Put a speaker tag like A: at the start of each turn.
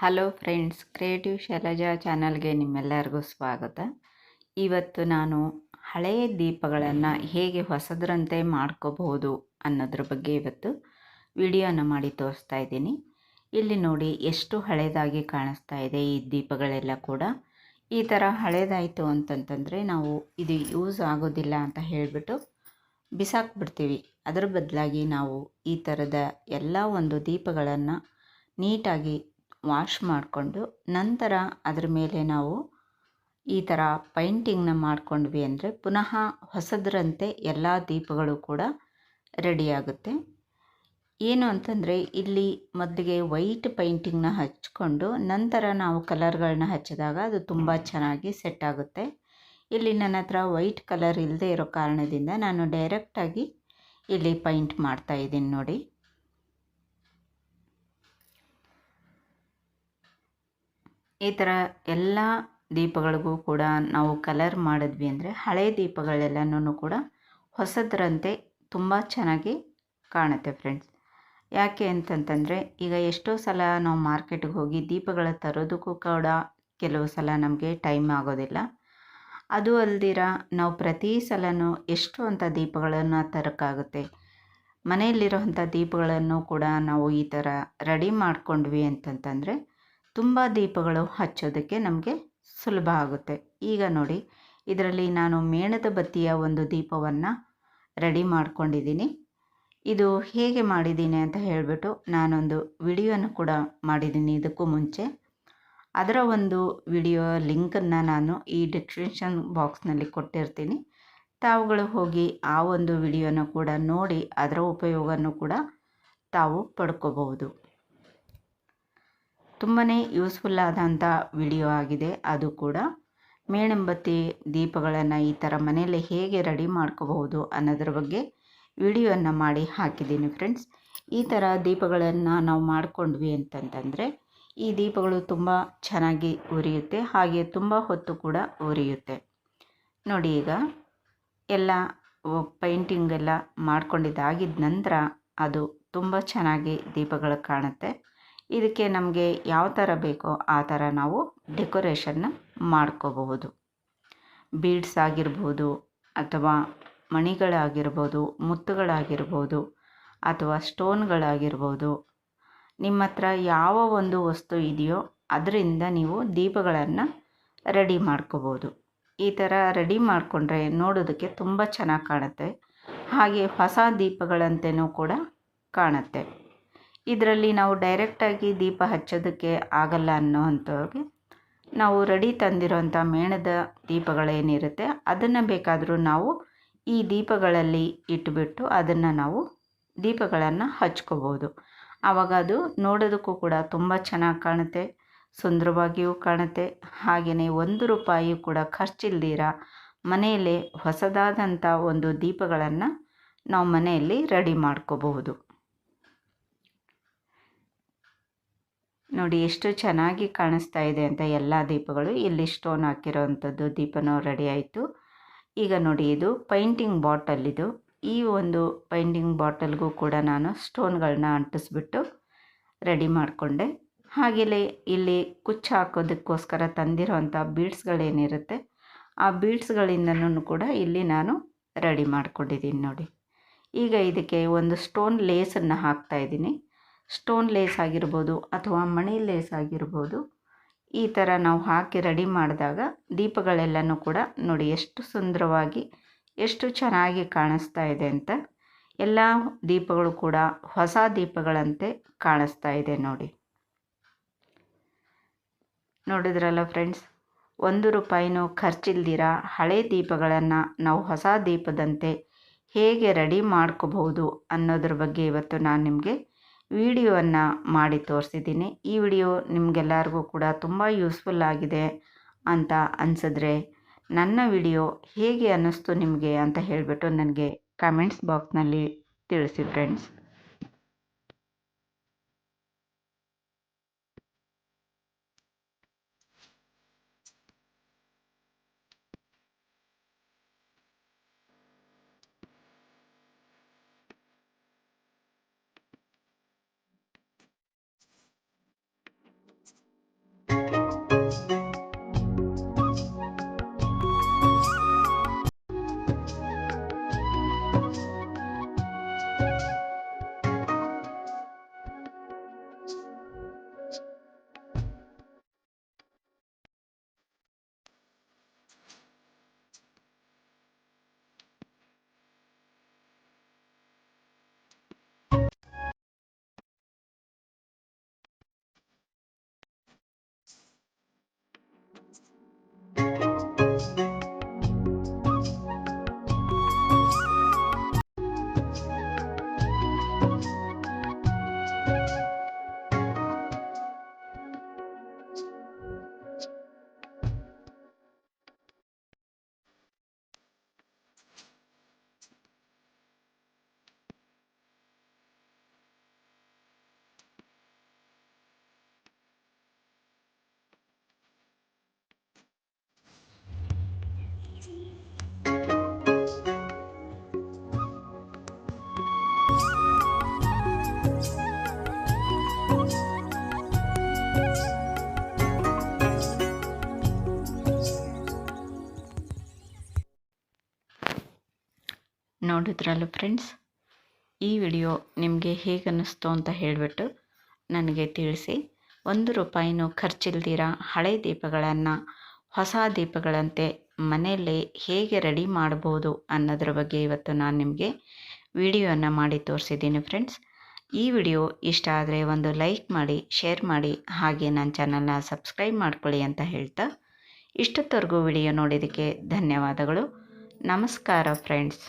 A: Hello friends, creative Shailaja ಚಾನಲ್ಗೆ ನಿಮ್ಮೆಲ್ಲರಿಗೂ ಸ್ವಾಗತ. ಇವತ್ತು ನಾನು ಹಳೆಯ ದೀಪಗಳನ್ನು ಹೇಗೆ ಹೊಸದರಂತೆ ಮಾಡ್ಕೋಬಹುದು ಅನ್ನೋದ್ರ ಬಗ್ಗೆ ಇವತ್ತು ವಿಡಿಯೋನ ಮಾಡಿ ತೋರಿಸ್ತಾ ಇದ್ದೀನಿ. ಇಲ್ಲಿ ನೋಡಿ ಎಷ್ಟು ಹಳೇದಾಗಿ ಕಾಣಿಸ್ತಾ ಇದೆ ಈ ದೀಪಗಳೆಲ್ಲ ಕೂಡ. ಈ ಥರ ಹಳೇದಾಯಿತು ಅಂತಂತಂದರೆ ನಾವು ಇದು ಯೂಸ್ ಆಗೋದಿಲ್ಲ ಅಂತ ಹೇಳಿಬಿಟ್ಟು ಬಿಸಾಕ್ಬಿಡ್ತೀವಿ. ಅದರ ಬದಲಾಗಿ ನಾವು ಈ ಥರದ ಎಲ್ಲ ಒಂದು ದೀಪಗಳನ್ನು ನೀಟಾಗಿ ವಾಶ್ ಮಾಡಿಕೊಂಡು ನಂತರ ಅದರ ಮೇಲೆ ನಾವು ಈ ಥರ ಪೈಂಟಿಂಗ್ನ ಮಾಡ್ಕೊಂಡ್ವಿ ಅಂದರೆ ಪುನಃ ಹೊಸದರಂತೆ ಎಲ್ಲ ದೀಪಗಳು ಕೂಡ ರೆಡಿಯಾಗುತ್ತೆ ಏನು ಅಂತಂದರೆ ಇಲ್ಲಿ ಮೊದಲಿಗೆ ವೈಟ್ ಪೈಂಟಿಂಗ್ನ ಹಚ್ಕೊಂಡು ನಂತರ ನಾವು ಕಲರ್ಗಳನ್ನ ಹಚ್ಚಿದಾಗ ಅದು ತುಂಬ ಚೆನ್ನಾಗಿ ಸೆಟ್ ಆಗುತ್ತೆ. ಇಲ್ಲಿ ನನ್ನ ಹತ್ರ ವೈಟ್ ಕಲರ್ ಇಲ್ಲದೆ ಇರೋ ಕಾರಣದಿಂದ ನಾನು ಡೈರೆಕ್ಟಾಗಿ ಇಲ್ಲಿ ಪೈಂಟ್ ಮಾಡ್ತಾ ಇದ್ದೀನಿ ನೋಡಿ. ಈ ಥರ ಎಲ್ಲ ದೀಪಗಳಿಗೂ ಕೂಡ ನಾವು ಕಲರ್ ಮಾಡಿದ್ವಿ ಅಂದರೆ ಹಳೆ ದೀಪಗಳೆಲ್ಲನೂ ಕೂಡ ಹೊಸದರಂತೆ ತುಂಬ ಚೆನ್ನಾಗಿ ಕಾಣುತ್ತೆ ಫ್ರೆಂಡ್ಸ್ ಯಾಕೆ ಅಂತಂತಂದರೆ ಈಗ ಎಷ್ಟೋ ಸಲ ನಾವು ಮಾರ್ಕೆಟ್ಗೆ ಹೋಗಿ ದೀಪಗಳ ತರೋದಕ್ಕೂ ಕೂಡ ಕೆಲವು ಸಲ ನಮಗೆ ಟೈಮ್ ಆಗೋದಿಲ್ಲ. ಅದು ಅಲ್ದಿರ ನಾವು ಪ್ರತಿ ಸಲನೂ ಎಷ್ಟು ಅಂತ ದೀಪಗಳನ್ನು ತರೋಕ್ಕಾಗುತ್ತೆ. ಮನೆಯಲ್ಲಿರೋವಂಥ ದೀಪಗಳನ್ನು ಕೂಡ ನಾವು ಈ ಥರ ರೆಡಿ ಮಾಡ್ಕೊಂಡ್ವಿ ಅಂತಂತಂದರೆ ತುಂಬ ದೀಪಗಳು ಹಚ್ಚೋದಕ್ಕೆ ನಮಗೆ ಸುಲಭ ಆಗುತ್ತೆ. ಈಗ ನೋಡಿ, ಇದರಲ್ಲಿ ನಾನು ಮೇಣದ ಬತ್ತಿಯ ಒಂದು ದೀಪವನ್ನು ರೆಡಿ ಮಾಡ್ಕೊಂಡಿದ್ದೀನಿ. ಇದು ಹೇಗೆ ಮಾಡಿದ್ದೀನಿ ಅಂತ ಹೇಳಿಬಿಟ್ಟು ನಾನೊಂದು ವಿಡಿಯೋನ ಕೂಡ ಮಾಡಿದ್ದೀನಿ ಇದಕ್ಕೂ ಮುಂಚೆ. ಅದರ ಒಂದು ವಿಡಿಯೋ ಲಿಂಕನ್ನು ನಾನು ಈ ಡಿಸ್ಕ್ರಿಪ್ಷನ್ ಬಾಕ್ಸ್ನಲ್ಲಿ ಕೊಟ್ಟಿರ್ತೀನಿ. ತಾವುಗಳು ಹೋಗಿ ಆ ಒಂದು ವಿಡಿಯೋನ ಕೂಡ ನೋಡಿ, ಅದರ ಉಪಯೋಗವನ್ನು ಕೂಡ ತಾವು ಪಡ್ಕೋಬಹುದು. ತುಂಬಾ ಯೂಸ್ಫುಲ್ ಆದಂಥ ವಿಡಿಯೋ ಆಗಿದೆ. ಅದು ಕೂಡ ಮೇಣಂಬತ್ತಿ ದೀಪಗಳನ್ನು ಈ ಥರ ಮನೆಯಲ್ಲಿ ಹೇಗೆ ರೆಡಿ ಮಾಡ್ಕೋಬಹುದು ಅನ್ನೋದ್ರ ಬಗ್ಗೆ ವಿಡಿಯೋನ ಮಾಡಿ ಹಾಕಿದ್ದೀನಿ ಫ್ರೆಂಡ್ಸ್ ಈ ಥರ ದೀಪಗಳನ್ನು ನಾವು ಮಾಡಿಕೊಂಡ್ವಿ ಅಂತಂತಂದರೆ ಈ ದೀಪಗಳು ತುಂಬ ಚೆನ್ನಾಗಿ ಉರಿಯುತ್ತೆ. ಹಾಗೆ ತುಂಬ ಹೊತ್ತು ಕೂಡ ಉರಿಯುತ್ತೆ. ನೋಡಿ ಈಗ ಎಲ್ಲ ಪೈಂಟಿಂಗ್ ಎಲ್ಲ ಮಾಡ್ಕೊಂಡಿದ್ದಾಗಿದ್ದ ನಂತರ ಅದು ತುಂಬ ಚೆನ್ನಾಗಿ ದೀಪಗಳು ಕಾಣುತ್ತೆ. ಇದಕ್ಕೆ ನಮಗೆ ಯಾವ ಥರ ಬೇಕೋ ಆ ಥರ ನಾವು ಡೆಕೋರೇಷನ್ನ ಮಾಡ್ಕೋಬಹುದು. ಬೀಡ್ಸ್ ಆಗಿರ್ಬೋದು ಅಥವಾ ಮಣಿಗಳಾಗಿರ್ಬೋದು, ಮುತ್ತುಗಳಾಗಿರ್ಬೋದು ಅಥವಾ ಸ್ಟೋನ್ಗಳಾಗಿರ್ಬೋದು, ನಿಮ್ಮ ಹತ್ರ ಯಾವ ಒಂದು ವಸ್ತು ಇದೆಯೋ ಅದರಿಂದ ನೀವು ದೀಪಗಳನ್ನು ರೆಡಿ ಮಾಡ್ಕೋಬೋದು ಈ ಥರ ರೆಡಿ ಮಾಡಿಕೊಂಡ್ರೆ ನೋಡೋದಕ್ಕೆ ತುಂಬ ಚೆನ್ನಾಗಿ ಕಾಣುತ್ತೆ. ಹಾಗೆ ಹೊಸ ದೀಪಗಳಂತೆಯೂ ಕೂಡ ಕಾಣುತ್ತೆ. ಇದರಲ್ಲಿ ನಾವು ಡೈರೆಕ್ಟಾಗಿ ದೀಪ ಹಚ್ಚೋದಕ್ಕೆ ಆಗಲ್ಲ ಅನ್ನೋವಂಥವ್ರಿಗೆ ನಾವು ರೆಡಿ ತಂದಿರೋಂಥ ಮೇಣದ ದೀಪಗಳೇನಿರುತ್ತೆ, ಅದನ್ನು ಬೇಕಾದರೂ ನಾವು ಈ ದೀಪಗಳಲ್ಲಿ ಇಟ್ಬಿಟ್ಟು ಅದನ್ನು ನಾವು ದೀಪಗಳನ್ನು ಹಚ್ಕೋಬೋದು. ಆವಾಗ ಅದು ನೋಡೋದಕ್ಕೂ ಕೂಡ ತುಂಬ ಚೆನ್ನಾಗಿ ಕಾಣುತ್ತೆ, ಸುಂದರವಾಗಿಯೂ ಕಾಣುತ್ತೆ. ಹಾಗೆಯೇ ಒಂದು ರೂಪಾಯಿ ಕೂಡ ಖರ್ಚಿಲ್ದಿರ, ಮನೆಯಲ್ಲೇ ಹೊಸದಾದಂಥ ಒಂದು ದೀಪಗಳನ್ನು ನಾವು ಮನೆಯಲ್ಲಿ ರೆಡಿ ಮಾಡ್ಕೋಬಹುದು. ನೋಡಿ, ಎಷ್ಟು ಚೆನ್ನಾಗಿ ಕಾಣಿಸ್ತಾ ಇದೆ ಅಂತ ಎಲ್ಲ ದೀಪಗಳು. ಇಲ್ಲಿ ಸ್ಟೋನ್ ಹಾಕಿರೋವಂಥದ್ದು ದೀಪನೂ ರೆಡಿ ಆಯಿತು. ಈಗ ನೋಡಿ, ಇದು ಪೈಂಟಿಂಗ್ ಬಾಟಲ್ ಇದು. ಈ ಒಂದು ಪೈಂಟಿಂಗ್ ಬಾಟಲ್ಗೂ ಕೂಡ ನಾನು ಸ್ಟೋನ್ಗಳನ್ನ ಅಂಟಿಸ್ಬಿಟ್ಟು ರೆಡಿ ಮಾಡಿಕೊಂಡೆ. ಹಾಗೆಯೇ ಇಲ್ಲಿ ಕುಚ್ಚು ಹಾಕೋದಕ್ಕೋಸ್ಕರ ತಂದಿರೋವಂಥ ಬೀಡ್ಸ್ಗಳೇನಿರುತ್ತೆ ಆ ಬೀಡ್ಸ್ಗಳಿಂದನೂ ಕೂಡ ಇಲ್ಲಿ ನಾನು ರೆಡಿ ಮಾಡ್ಕೊಂಡಿದ್ದೀನಿ ನೋಡಿ. ಈಗ ಇದಕ್ಕೆ ಒಂದು ಸ್ಟೋನ್ ಲೇಸನ್ನು ಹಾಕ್ತಾಯಿದ್ದೀನಿ ಸ್ಟೋನ್ ಲೇಸ್ ಆಗಿರ್ಬೋದು ಅಥವಾ ಮಣಿ ಲೇಸ್ ಆಗಿರ್ಬೋದು, ಈ ಥರ ನಾವು ಹಾಕಿ ರೆಡಿ ಮಾಡಿದಾಗ ದೀಪಗಳೆಲ್ಲನೂ ಕೂಡ ನೋಡಿ ಎಷ್ಟು ಸುಂದರವಾಗಿ, ಎಷ್ಟು ಚೆನ್ನಾಗಿ ಕಾಣಿಸ್ತಾ ಇದೆ ಅಂತ. ಎಲ್ಲ ದೀಪಗಳು ಕೂಡ ಹೊಸ ದೀಪಗಳಂತೆ ಕಾಣಿಸ್ತಾ ಇದೆ ನೋಡಿ. ನೋಡಿದ್ರಲ್ಲ ಫ್ರೆಂಡ್ಸ್, ಒಂದು ರೂಪಾಯಿನೂ ಖರ್ಚಿಲ್ದಿರ ಹಳೆ ದೀಪಗಳನ್ನು ನಾವು ಹೊಸ ದೀಪದಂತೆ ಹೇಗೆ ರೆಡಿ ಮಾಡ್ಕೋಬಹುದು ಅನ್ನೋದ್ರ ಬಗ್ಗೆ ಇವತ್ತು ನಾನು ನಿಮಗೆ ವಿಡಿಯೋವನ್ನು ಮಾಡಿ ತೋರಿಸಿದ್ದೀನಿ. ಈ ವಿಡಿಯೋ ನಿಮಗೆಲ್ಲರಿಗೂ ಕೂಡ ತುಂಬ ಯೂಸ್ಫುಲ್ ಆಗಿದೆ ಅಂತ ಅನಿಸಿದ್ರೆ ನನ್ನ ವಿಡಿಯೋ ಹೇಗೆ ಅನ್ನಿಸ್ತು ನಿಮಗೆ ಅಂತ ಹೇಳಿಬಿಟ್ಟು ನನಗೆ ಕಮೆಂಟ್ಸ್ ಬಾಕ್ಸ್ನಲ್ಲಿ ತಿಳಿಸಿ ಫ್ರೆಂಡ್ಸ್ ನೋಡಿದ್ರಲ್ಲ ಫ್ರೆಂಡ್ಸ್ ಈ ವಿಡಿಯೋ ನಿಮಗೆ ಹೇಗೆ ಅನ್ನಿಸ್ತು ಅಂತ ಹೇಳಿಬಿಟ್ಟು ನನಗೆ ತಿಳಿಸಿ. ಒಂದು ರೂಪಾಯಿನೂ ಖರ್ಚಿಲ್ದಿರ ಹಳೆ ದೀಪಗಳನ್ನು ಹೊಸ ದೀಪಗಳಂತೆ ಮನೆಯಲ್ಲಿ ಹೇಗೆ ರೆಡಿ ಮಾಡ್ಬೋದು ಅನ್ನೋದ್ರ ಬಗ್ಗೆ ಇವತ್ತು ನಾನು ನಿಮಗೆ ವಿಡಿಯೋನ ಮಾಡಿ ತೋರಿಸಿದ್ದೀನಿ ಫ್ರೆಂಡ್ಸ್ ಈ ವಿಡಿಯೋ ಇಷ್ಟ ಆದರೆ ಒಂದು ಲೈಕ್ ಮಾಡಿ ಶೇರ್ ಮಾಡಿ, ಹಾಗೆ ನನ್ನ ಚಾನಲ್ನ ಸಬ್ಸ್ಕ್ರೈಬ್ ಮಾಡ್ಕೊಳ್ಳಿ ಅಂತ ಹೇಳ್ತಾ ಇಷ್ಟೊತ್ತವರೆಗೂ ವಿಡಿಯೋ ನೋಡಿದ್ದಕ್ಕೆ ಧನ್ಯವಾದಗಳು. ನಮಸ್ಕಾರ ಫ್ರೆಂಡ್ಸ್